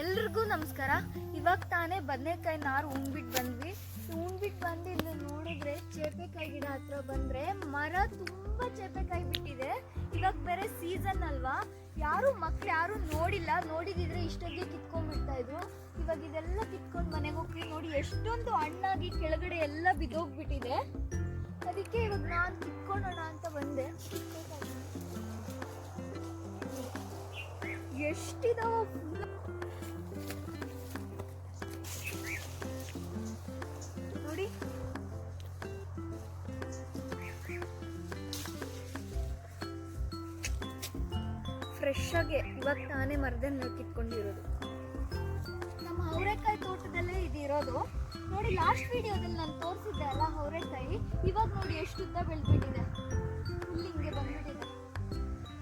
ಎಲ್ರಿಗೂ ನಮಸ್ಕಾರ. ಇವಾಗ ತಾನೇ ಬದನೆಕಾಯಿ ನಾರು ಉಣ್ಬಿಟ್ಟು ಬಂದ್ವಿ. ಉಣ್ಬಿಟ್ಟು ಬಂದು ಇಲ್ಲಿ ನೋಡಿದ್ರೆ ಚೇಪೆಕಾಯಿ ಗಿಡ ಹತ್ರ ಬಂದ್ರೆ ಮರ ತುಂಬಾ ಚೇಪೆಕಾಯಿ ಬಿಟ್ಟಿದೆ. ಇವಾಗ ಬೇರೆ ಸೀಸನ್ ಅಲ್ವಾ? ಯಾರು ಮಕ್ಳು ಯಾರು ನೋಡಿಲ್ಲ. ನೋಡಿದಿದ್ರೆ ಇಷ್ಟೊತ್ತಿಗೆ ಕಿತ್ಕೊಂಡ್ಬಿಡ್ತಾ ಇದ್ರು. ಇವಾಗ ಇದೆಲ್ಲ ಕಿತ್ಕೊಂಡು ಮನೆಗೆ ಹೋಗ್ತೀವಿ. ನೋಡಿ ಎಷ್ಟೊಂದು ಹಣ್ಣಾಗಿ ಕೆಳಗಡೆ ಎಲ್ಲ ಬಿದ್ದೋಗ್ಬಿಟ್ಟಿದೆ. ಅದಕ್ಕೆ ಇವಾಗ ನಾನು ಕಿತ್ಕೊಳ್ಳೋಣ ಅಂತ ಬಂದೆ. ಎಷ್ಟಿದಾವ ಫ್ರೆಶ್ ಆಗಿ ಇವಾಗ ತಾನೇ ಮರದಲ್ಲಿ ಕಿತ್ಕೊಂಡಿರೋದು. ನಮ್ಮ ಅವರೆಕಾಯಿ ತೋಟದಲ್ಲೇ ಇದಿರೋದು. ನೋಡಿ ಲಾಸ್ಟ್ ವಿಡಿಯೋದಲ್ಲಿ ನಾನು ತೋರಿಸಿದ್ದೆ ಅಲ್ಲ ಅವರೆಕಾಯಿ? ಇವಾಗ ನೋಡಿ ಎಷ್ಟು ಉದ್ದ ಬೆಳೆದ್ಬಿಟ್ಟಿದೆ. ಇಲ್ಲಿ ಹಿಂಗೆ ಬಂದ್ಬಿಟ್ಟಿದೆ.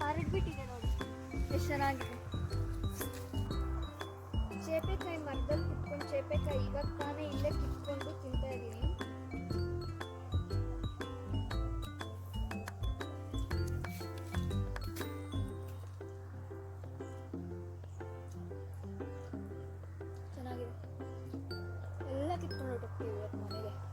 ಹರಡ್ಬಿಟ್ಟಿದೆ ನೋಡಿ. ಎಷ್ಟು ಚೆನ್ನಾಗಿದೆ. ಚೇಪೆಕಾಯಿ ಮರದಲ್ಲಿ ಕಿತ್ಕೊಂಡು, ಚೇಪೆಕಾಯಿ ಇವಾಗ duduk di mulut mana deh